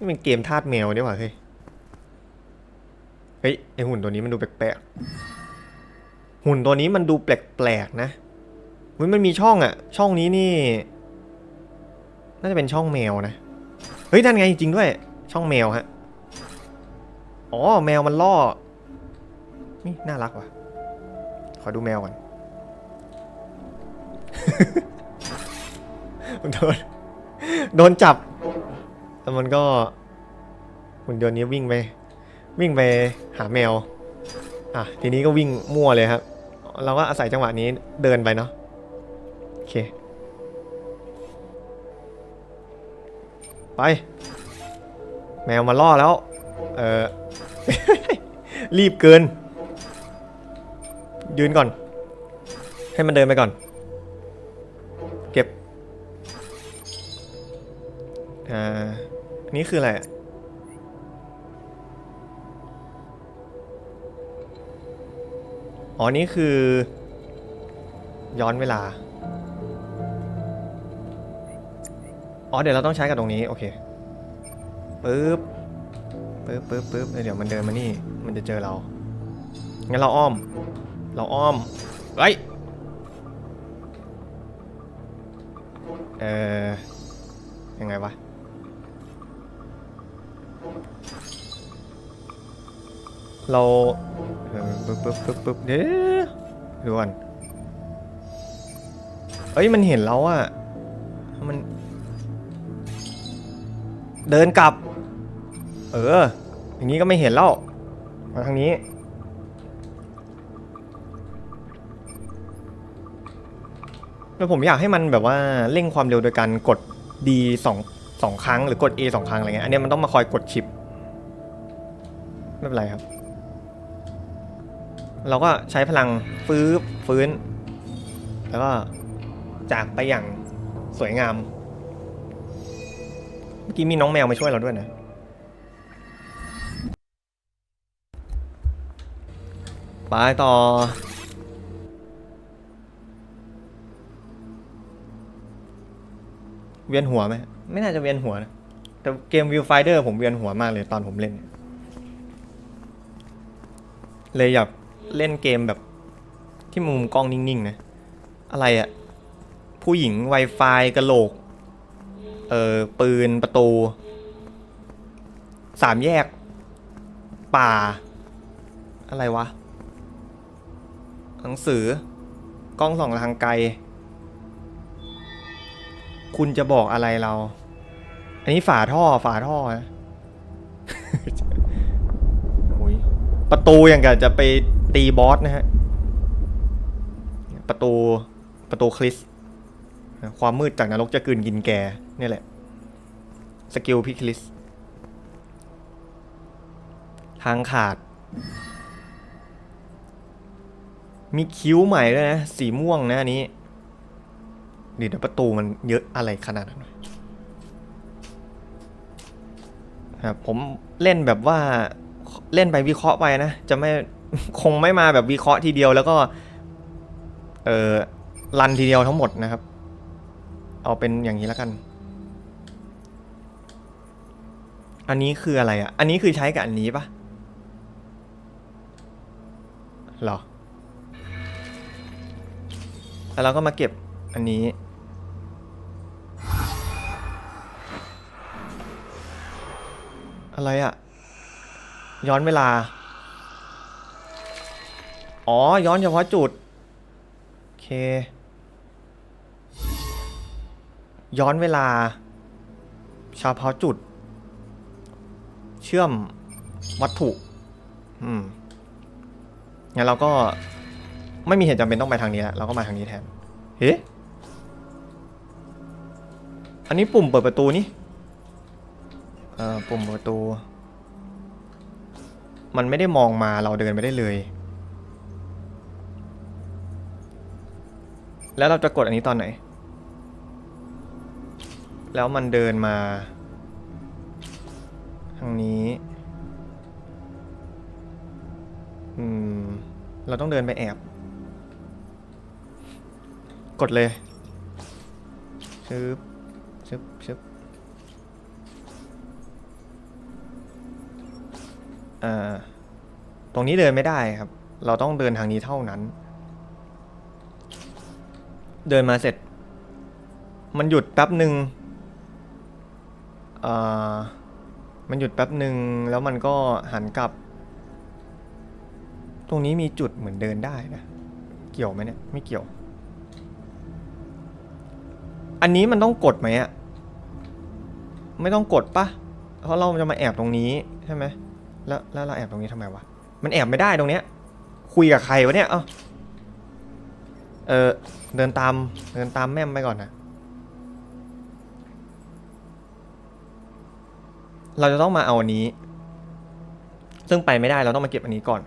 นี่เป็นเกมทาสแมวนี่หว่าเฮ้ย เฮ้ยไอหุ่นตัวนี้มันดูแปลกๆ หุ่นตัวนี้มันดูแปลกๆนะเฮ้ยมันมีช่องอะช่องนี้นี่ น่าจะเป็นช่องแมวนะ เฮ้ยนั่นไงจริงด้วย ช่องแมวฮะ อ๋อแมวมันล่อ นี่น่ารักว่ะ ขอดูแมวก่อนโดนโดนจับ แล้วมันก็หุ่นยนต์นี้วิ่งไปวิ่งไปหาแมว อะทีนี้ก็วิ่งมั่วเลยครับ เราก็อาศัยจังหวะนี้เดินไปเนาะโอเค ไป แมวมาล่อแล้ว เออ รีบเกิน ยืนก่อน ให้มันเดินไปก่อน เก็บ อ่า นนี้คืออะไรอ๋อ นี่คือ ย้อนเวลา อ๋อ เดี๋ยวเราต้องใช้กับตรงนี้ โอเคปึ๊บปึ๊บปึ๊บปึ๊บเดี๋ยวมันเดินมานี่ มันจะเจอเรา งั้นเราอ้อม เราอ้อมเฮ้ยเออยังไงวะ เราเออปึ๊บปึ๊บปึ๊บปึ๊บเดี๋ยวดูก่อนเอ้ยมันเห็นเราอะมัน เดินกลับ เออ อย่างนี้ก็ไม่เห็นแล้ว มาทางนี้แล้วผมอยากให้มันแบบว่าเร่งความเร็วโดยการกด D สอง สองครั้งหรือกด A สองครั้งอะไรเงี้ยอันนี้มันต้องมาคอยกดชิปไม่เป็นไรครับ เราก็ใช้พลังฟื้นฟื้น แล้วก็จากไปอย่างสวยงาม เมื่อกี้มีน้องแมวมาช่วยเราด้วยนะไปต่อเวียนหัวไหม ไม่น่าจะเวียนหัวนะแต่เกม Viewfinder ผมเวียนหัวมากเลยตอนผมเล่น เลยอยากเล่นเกมแบบที่มุมกล้องนิ่งๆนะ อะไรอะผู้หญิง Wi-Fi กระโหลก เออปืนประตู สามแยก ป่า อะไรวะ หนังสือ กล้องส่องทางไกล คุณจะบอกอะไรเรา อันนี้ฝาท่อฝาท่อนะ โอ้ยประตูอย่างกับจะไปตีบอสนะฮะ ประตูประตูคริส ความมืดจากนรกจะกลืนกินแกนี่แหละ สกิลพิคลิส ทางขาด มีคิ้วใหม่ด้วยนะ สีม่วงนะอันนี้เดี๋ยวประตูมันเยอะอะไรขนาดนั้น ครับผมเล่นแบบว่าเล่นไปวิเคราะห์ไปนะ จะไม่คงไม่มาแบบวิเคราะห์ทีเดียวแล้วก็ เออรันทีเดียวทั้งหมดนะครับ เอาเป็นอย่างนี้แล้วกัน อันนี้คืออะไรอะ อันนี้คือใช้กับอันนี้ปะหรอ แล้วเราก็มาเก็บอันนี้ อะไรอะย้อนเวลา อ๋อ ย้อนเฉพาะจุด โอเค ย้อนเวลาเฉพาะจุด เชื่อมวัตถุ อืม งั้นเราก็ไม่มีเหตุจำเป็นต้องไปทางนี้แล้ว เราก็มาทางนี้แทน เฮ้ อันนี้ปุ่มเปิดประตูนี่ อ่อปุ่มประตู มันไม่ได้มองมาเราเดินไปได้เลย แล้วเราจะกดอันนี้ตอนไหน แล้วมันเดินมาทางนี้ อืม เราต้องเดินไปแอบ กดเลยชึบชึบชึบ ตรงนี้เดินไม่ได้ครับ เราต้องเดินทางนี้เท่านั้น เดินมาเสร็จ มันหยุดแป๊บหนึ่งอ่อมันหยุดแป๊บหนึ่งแล้วมันก็หันกลับ ตรงนี้มีจุดเหมือนเดินได้นะ เกี่ยวไหมเนี่ย ไม่เกี่ยว อันนี้มันต้องกดไหมอะไม่ต้องกดปะเพราะเราจะมาแอบตรงนี้ใช่ไหม แล้วแล้วเราแอบตรงนี้ทำไมวะ มันแอบไม่ได้ตรงเนี้ย คุยกับใครวะเนี่ย เอ้า เออเดินตาม เดินตามแม่มไปก่อนนะ เราจะต้องมาเอาอันนี้ ซึ่งไปไม่ได้เราต้องมาเก็บอันนี้ก่อน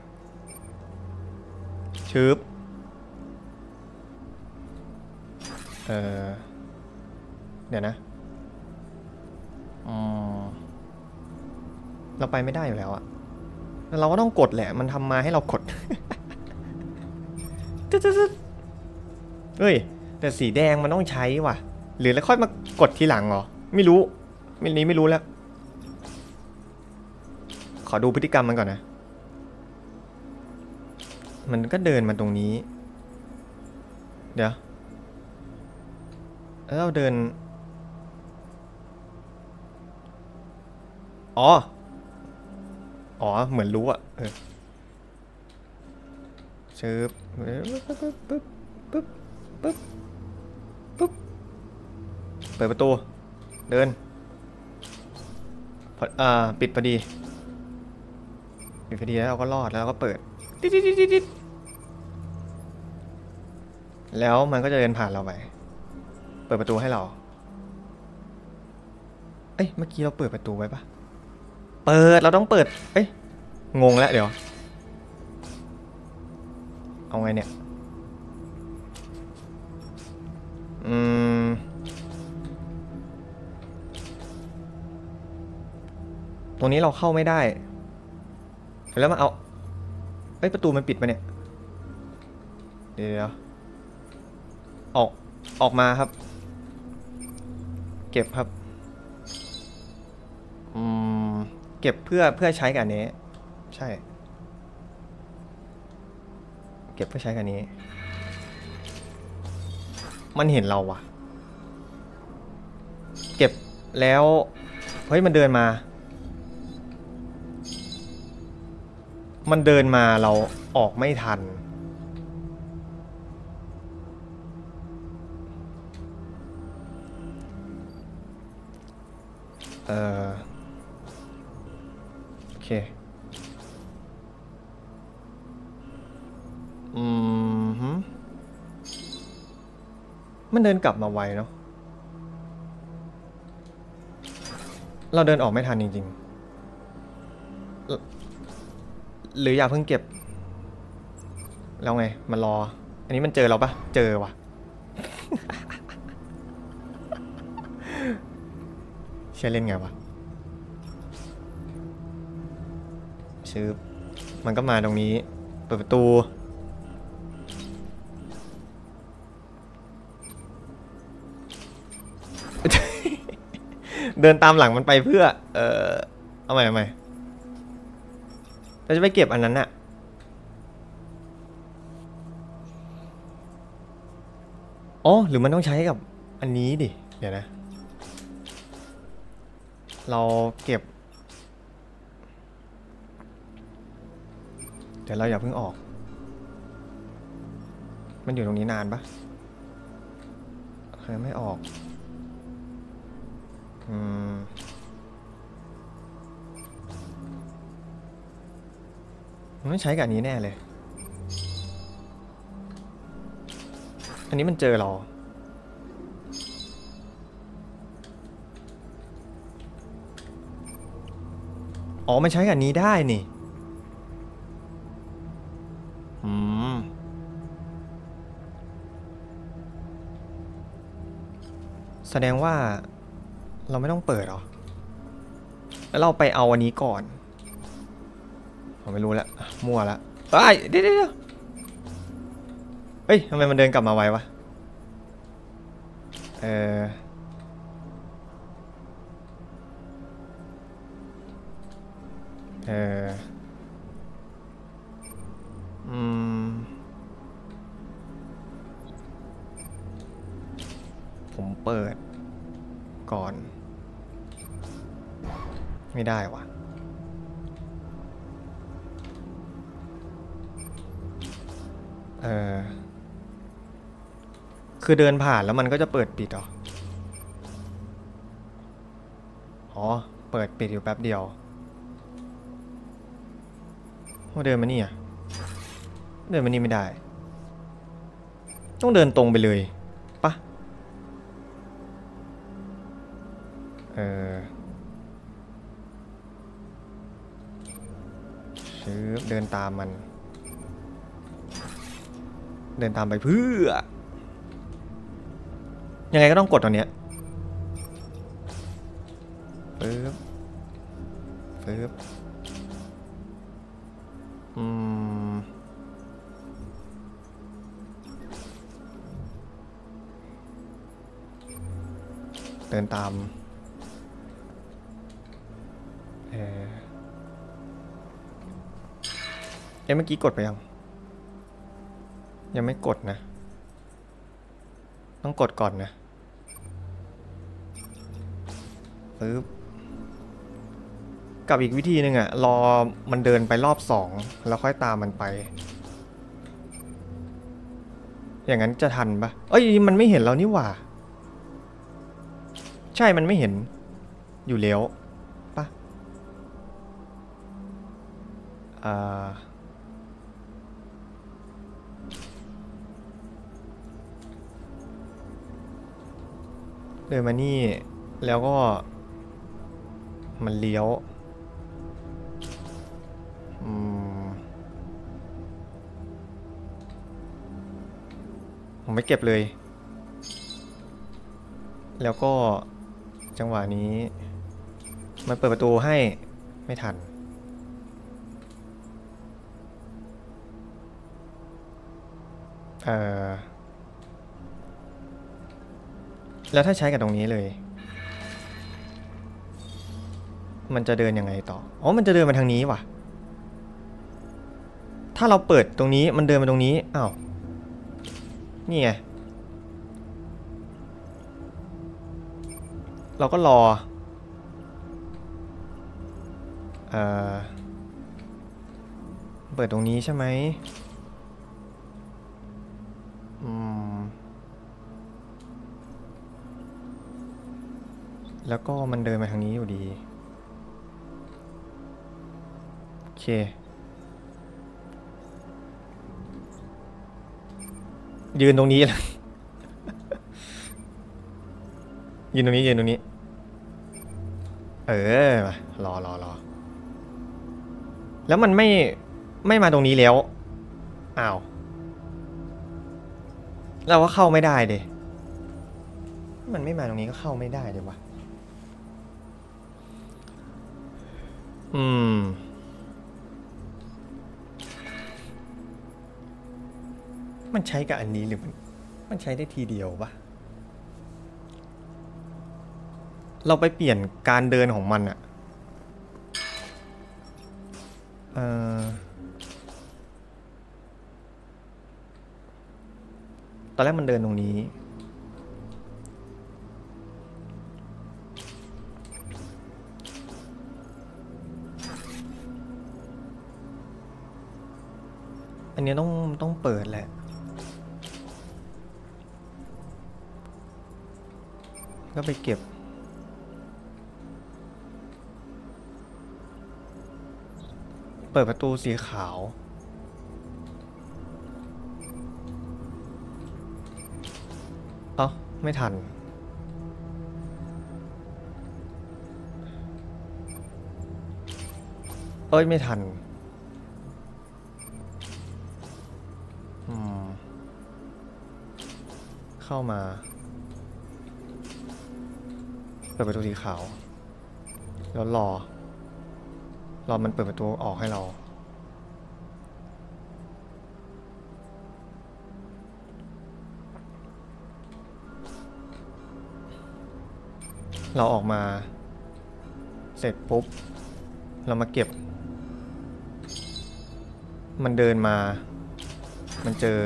ชืบเออเดี๋ยวนะอืมเราไปไม่ได้อยู่แล้วอะ เราก็ต้องกดแหละ มันทำมาให้เรากดเฮ้ย แต่สีแดงมันต้องใช้ว่ะ หรือแล้วค่อยมากดทีหลังเหรอ ไม่รู้ ไม่นี้ไม่รู้แล้ว ขอดูพฤติกรรมมันก่อนนะ มันก็เดินมาตรงนี้ เดี๋ยว แล้วเราเดิน อ๋อ อ๋อ เหมือนรู้อะเออชึบปึ๊บปึ๊บปึ๊บปึ๊บปึ๊บเปิดประตู เดินพออ่าปิดพอดีปิดพอดีแล้วเราก็รอดแล้วเราก็เปิดติ๊ดติ๊ดติ๊ดติ๊ดแล้วมันก็จะเดินผ่านเราไป เปิดประตูให้เรา เอ้ย เมื่อกี้เราเปิดประตูไว้ปะ เปิด เราต้องเปิด เอ้ย งงแล้วเดี๋ยว เอาไงเนี่ย อืม ตรงนี้เราเข้าไม่ได้ แล้วมาเอา เอ้ย ประตูมันปิดมาเนี่ย เดี๋ยว ออก ออกมาครับ เก็บครับ อืม เก็บเพื่อเพื่อใช้กับอันนี้ ใช่ เก็บเพื่อใช้กับอันนี้ มันเห็นเราว่ะ เก็บแล้วเฮ้ยมันเดินมา มันเดินมาเราออกไม่ทัน เออ อืมฮึมันเดินกลับมาไวเนาะ เราเดินออกไม่ทันจริงๆ หรืออย่าเพิ่งเก็บ แล้วไง มันรอ อันนี้มันเจอเราปะเจอว่ะเชื่อเล่นไงวะชืบมันก็มาตรงนี้ เปิดประตู เดินตามหลังมันไปเพื่อ เออเอาใหม่เอาใหม่เราจะไปเก็บอันนั้นอะอ๋อ หรือมันต้องใช้กับอันนี้ดิ เดี๋ยวนะ เราเก็บ เดี๋ยวเราอย่าเพิ่งออก มันอยู่ตรงนี้นานปะเคยไม่ออก อืมมันต้องใช้กับอันนี้แน่เลย อันนี้มันเจอเรา อ๋อ มันใช้กับอันนี้ได้นี่ อืม แสดงว่า เราไม่ต้องเปิดหรอ แล้วเราไปเอาอันนี้ก่อน ผมไม่รู้แล้วมั่วแล้วเอ้ยเดี๋ยวเดี๋ยวเฮ้ยทำไมมันเดินกลับมาไววะ เออเอออืม ผมเปิด ก่อน ไม่ได้วะเออ คือเดินผ่านแล้วมันก็จะเปิดปิดหรอ อ๋อ เปิดปิดอยู่แป๊บเดียวว่าเดินมานี่อะ เดินมานี่ไม่ได้ ต้องเดินตรงไปเลย เออชืบเดินตามมัน เดินตามไปเพื่อ ยังไงก็ต้องกดตรงเนี้ยปึ๊บปึ๊บอืมเดินตาม เอ๊ะเมื่อกี้กดไปยัง ยังไม่กดนะ ต้องกดก่อนนะปึ๊บกับอีกวิธีหนึ่งอะรอมันเดินไปรอบสองแล้วค่อยตามมันไป อย่างนั้นจะทันปะเอ้ยมันไม่เห็นเรานี่หว่า ใช่มันไม่เห็น อยู่แล้วปะอ่า ดินมานี่แล้วก็ มันเลี้ยวอืมผมไม่เก็บเลย แล้วก็จังหวะนี้ มันเปิดประตูให้ไม่ทัน เอ่อ แล้วถ้าใช้กับตรงนี้เลย มันจะเดินยังไงต่อ อ๋อ มันจะเดินมาทางนี้ว่ะ ถ้าเราเปิดตรงนี้มันเดินมาตรงนี้ อ้าว นี่ไง เราก็รอ เอ่อ เปิดตรงนี้ใช่ไหม แล้วก็มันเดินมาทางนี้อยู่ดี โอเค ยืนตรงนี้เลยยืนตรงนี้ยืนตรงนี้ เออมารอรอรอ แล้วมันไม่ไม่มาตรงนี้แล้ว อ้าว เราก็เข้าไม่ได้เดมันไม่มาตรงนี้ก็เข้าไม่ได้เลยวะ อืม มันใช้กับอันนี้หรือมัน มันใช้ได้ทีเดียวปะเราไปเปลี่ยนการเดินของมันอะเออตอนแรกมันเดินตรงนี้ นนี้ต้องต้องเปิดแหละก็ไปเก็บ เปิดประตูสีขาว เอ้า ไม่ทัน เอ้ย ไม่ทัน เข้ามาเปิดประตูสีขาว แล้วรอ รอมันเปิดประตูออกให้เรา เราออกมา เสร็จปุ๊บ เรามาเก็บ มันเดินมา มันเจอ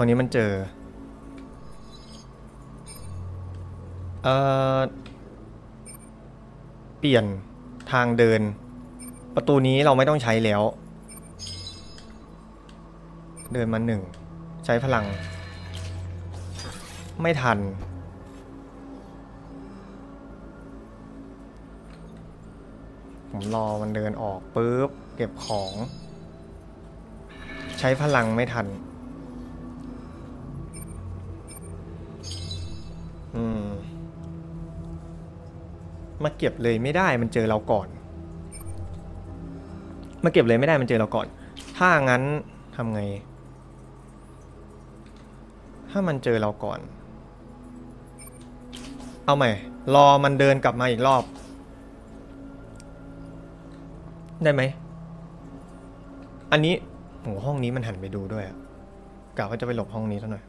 รงนี้มันเจอ เอ่อ เปลี่ยนทางเดิน ประตูนี้เราไม่ต้องใช้แล้ว เดินมาหนึ่ง ใช้พลัง ไม่ทัน ผมรอมันเดินออกปุ๊บ เก็บของ ใช้พลังไม่ทัน อืม มาเก็บเลยไม่ได้มันเจอเราก่อน มาเก็บเลยไม่ได้มันเจอเราก่อน ถ้างั้นทำไง ถ้ามันเจอเราก่อน เอาใหม่ รอมันเดินกลับมาอีกรอบ ได้ไหม อันนี้โหห้องนี้มันหันไปดูด้วยอะกะว่าจะไปหลบห้องนี้ซะหน่อย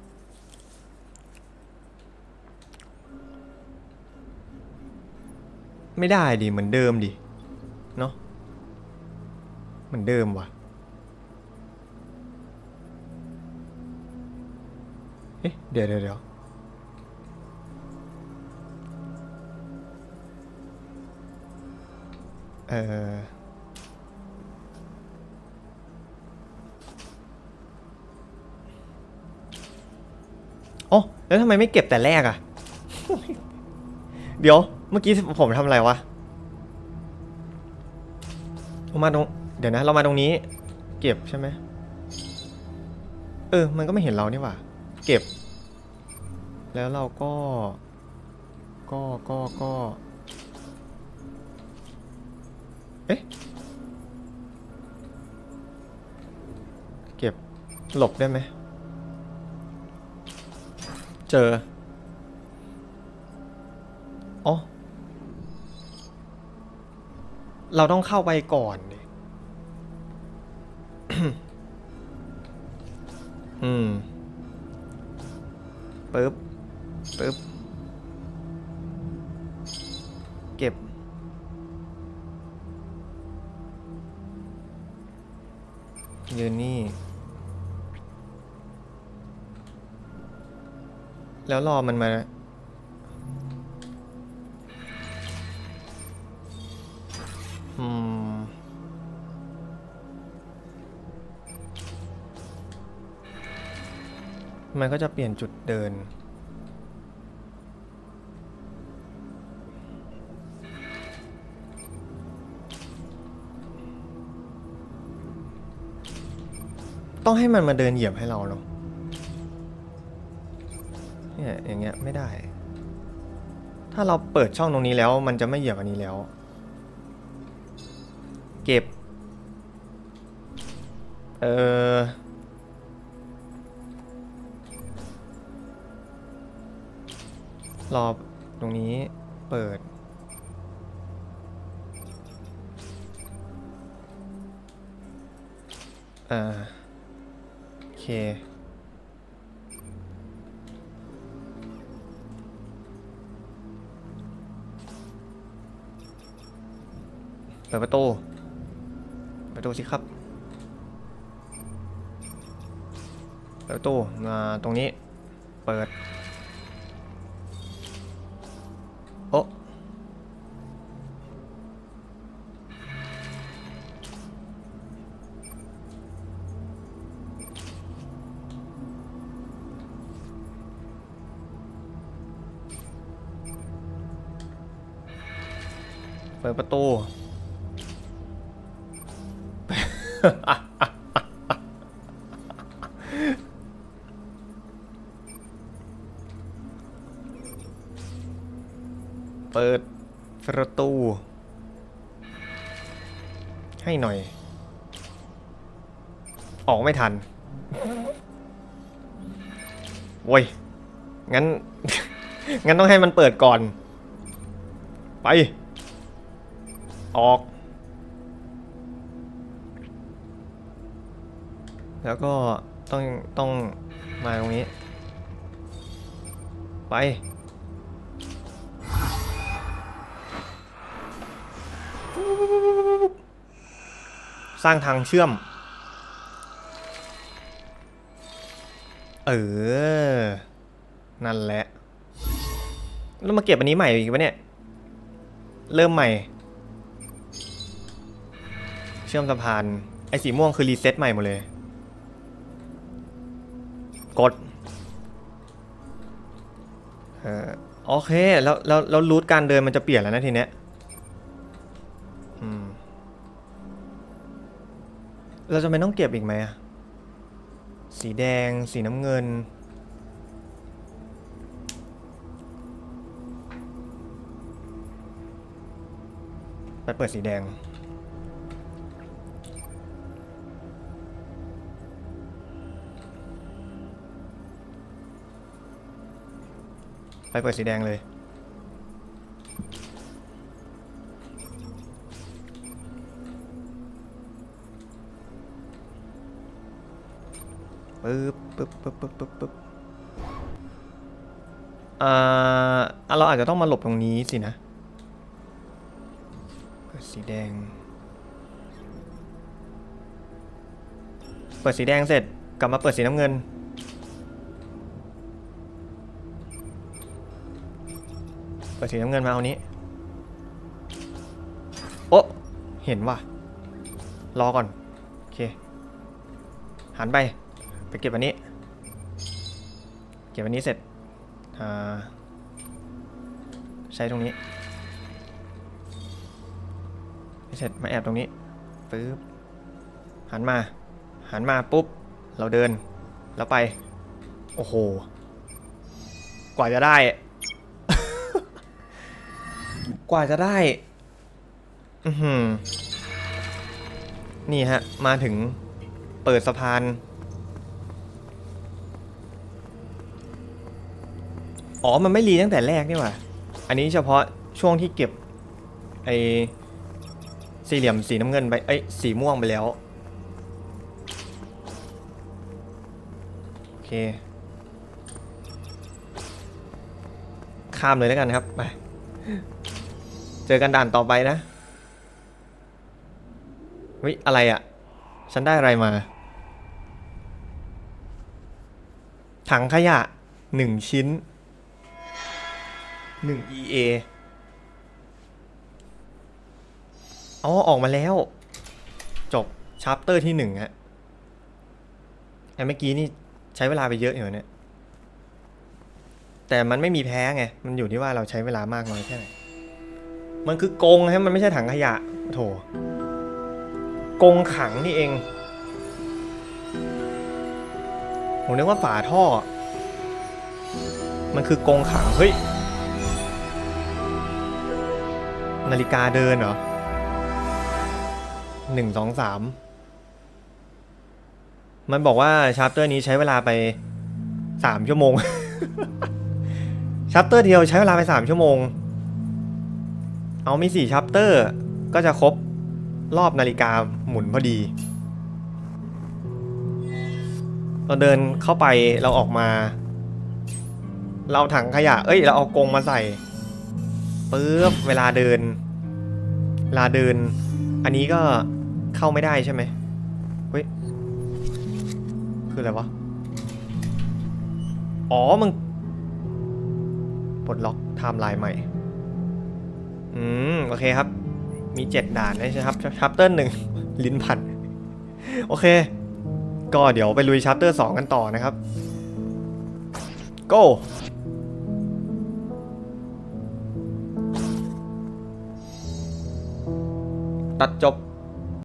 ไม่ได้ดิเหมือนเดิมดิ เนาะเหมือนเดิมว่ะ เอ๊ะ เดี๋ยวเดี๋ยวเดี๋ยวเออโอ้แล้วทำไมไม่เก็บแต่แรกอะเดี๋ยว เมื่อกี้ผมทำอะไรวะเรามาตรง เดี๋ยวนะ เรามาตรงนี้ เก็บใช่ไหมเออ มันก็ไม่เห็นเรานี่หว่า เก็บ แล้วเราก็ ก็ก็ก็เอ๊ะ เก็บ หลบได้ไหม เจอ อ๋อ เราต้องเข้าไปก่อนอืมปึ๊บปึ๊บ เก็บ ยืนนี่ แล้วรอมันมา มันก็จะเปลี่ยนจุดเดิน ต้องให้มันมาเดินเหยียบให้เราเนาะเนี่ยอย่างเงี้ยไม่ได้ ถ้าเราเปิดช่องตรงนี้แล้ว มันจะไม่เหยียบอันนี้แล้ว เก็บ เออ รอตรงนี้เปิด อ่า โอเค เปิดประตูเปิดประตูสิครับ เปิดประตูมาตรงนี้ เปิด โอะเปิดประตู ประตู ให้หน่อย ออกไม่ทันโว้ย งั้น งั้นต้องให้มันเปิดก่อน ไป ออก แล้วก็ต้องต้องมาตรงนี้ ไป สร้างทางเชื่อม เออ นั่นแหละ แล้วมาเก็บอันนี้ใหม่อีกปะเนี่ย เริ่มใหม่ เชื่อมสะพาน ไอ้สีม่วงคือรีเซ็ตใหม่หมดเลย กดเออโอเค แล้วแล้วแล้วรูทการเดินมันจะเปลี่ยนแล้วนะทีเนี้ย เราจะไม่ต้องเก็บอีกไหมอะสีแดง สีน้ำเงิน ไปเปิดสีแดง ไปเปิดสีแดงเลย ปึ๊บปึ๊บปึ๊บปึ๊บปึ๊บปึ๊บอ่าเราอาจจะต้องมาหลบตรงนี้สินะเปิดสีแดง เปิดสีแดงเสร็จกลับมาเปิดสีน้ำเงิน เปิดสีน้ำเงินมาเอานี้ โอะเห็นว่ะ รอก่อน โอเค หันไป ไปเก็บอันนี้ เก็บอันนี้เสร็จใช้ตรงนี้เสร็จมาแอบตรงนี้ปึ๊บหันมา หันมาปุ๊บ เราเดิน แล้วไป โอ้โห กว่าจะได้ กว่าจะได้ อือหือนี่ฮะ มาถึงเปิดสะพาน อ๋อ มันไม่รีตั้งแต่แรกนี่หว่า อันนี้เฉพาะช่วงที่เก็บไอสี่เหลี่ยมสีน้ำเงินไปเอ้สีม่วงไปแล้ว โอเค ข้ามเลยแล้วกันครับ ไป เจอกันด่านต่อไปนะเฮ้ยอะไรอะ่ะ ฉันได้อะไรมา ถังขยะหนึ่งชิ้น หนึ่ง EA อ๋อ ออกมาแล้ว จบชาร์ปเตอร์ที่หนึ่งฮะไอ้เมื่อกี้นี่ใช้เวลาไปเยอะอยู่เนี่ย แต่มันไม่มีแพ้ไง มันอยู่ที่ว่าเราใช้เวลามากน้อยแค่ไหน มันคือกรงฮะ มันไม่ใช่ถังขยะ โถ กงขังนี่เอง ผมนึกว่าฝาท่อ มันคือกงขัง เฮ้ย นาฬิกาเดินเหรอหนึ่งสองสามมันบอกว่าชาร์ปเตอร์นี้ใช้เวลาไปสามชั่วโมง ชาร์ปเตอร์เดียวใช้เวลาไปสามชั่วโมง เอามีสี่ชาร์ปเตอร์ก็จะครบรอบนาฬิกาหมุนพอดี เราเดินเข้าไปเราออกมา เราถังขยะ เอ้ย เราเอากรงมาใส่ ปึ๊บเวลาเดินเวลาเดิน อันนี้ก็เข้าไม่ได้ใช่ไหมเฮ้ยคืออะไรวะอ๋อมึงปลดล็อกไทม์ไลน์ใหม่ อืม โอเคครับ มีเจ็ดด่านใช่ครับชัปเตอร์หนึ่งลิ้นพัน โอเค ก็เดี๋ยวไปลุยชัปเตอร์สองกันต่อนะครับ go ตัดจบ